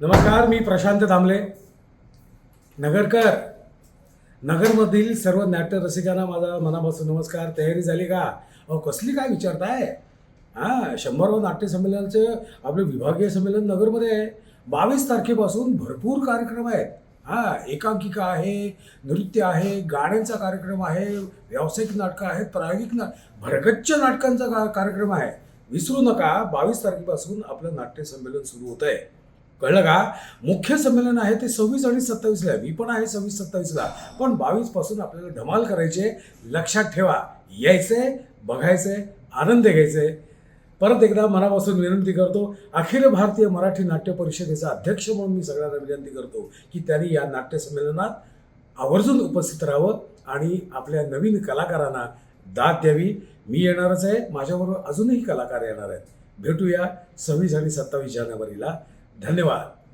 नमस्कार मी प्रशांत दामले. नगरकर. नगरमधील सर्व नाट्य रसिकांना माझा मनापासून नमस्कार. तयारी झाली का? अहो कसली काय विचारताय? हां शंभरावं नाट्य संमेलनाचं आपलं विभागीय संमेलन नगरमध्ये आहे. बावीस तारखेपासून भरपूर कार्यक्रम आहेत. हां एकांकिका आहे नृत्य आहे गाण्यांचा कार्यक्रम आहे व्यावसायिक नाटकं आहेत प्रायोगिक ना भरगच्च नाटकांचा का कार्यक्रम आहे. विसरू नका बावीस तारखेपासून आपलं नाट्य संमेलन सुरू होतं आहे कळलं का? मुख्य संमेलन आहे ते सव्वीस आणि सत्तावीसला आहे. मी पण आहे सव्वीस सत्तावीसला. पण बावीसपासून आपल्याला धमाल करायचे लक्षात ठेवा. यायचंय बघायचंय आनंद घ्यायचे परत एकदा मनापासून विनंती करतो अखिल भारतीय मराठी नाट्य परिषदेचा अध्यक्ष म्हणून मी सगळ्यांना विनंती करतो की त्यांनी या नाट्य संमेलनात आवर्जून उपस्थित राहावं आणि आपल्या नवीन कलाकारांना दाद द्यावी. मी येणारच आहे. माझ्याबरोबर अजूनही कलाकार येणार आहेत. भेटूया सव्वीस आणि सत्तावीस जानेवारीला. धन्यवाद.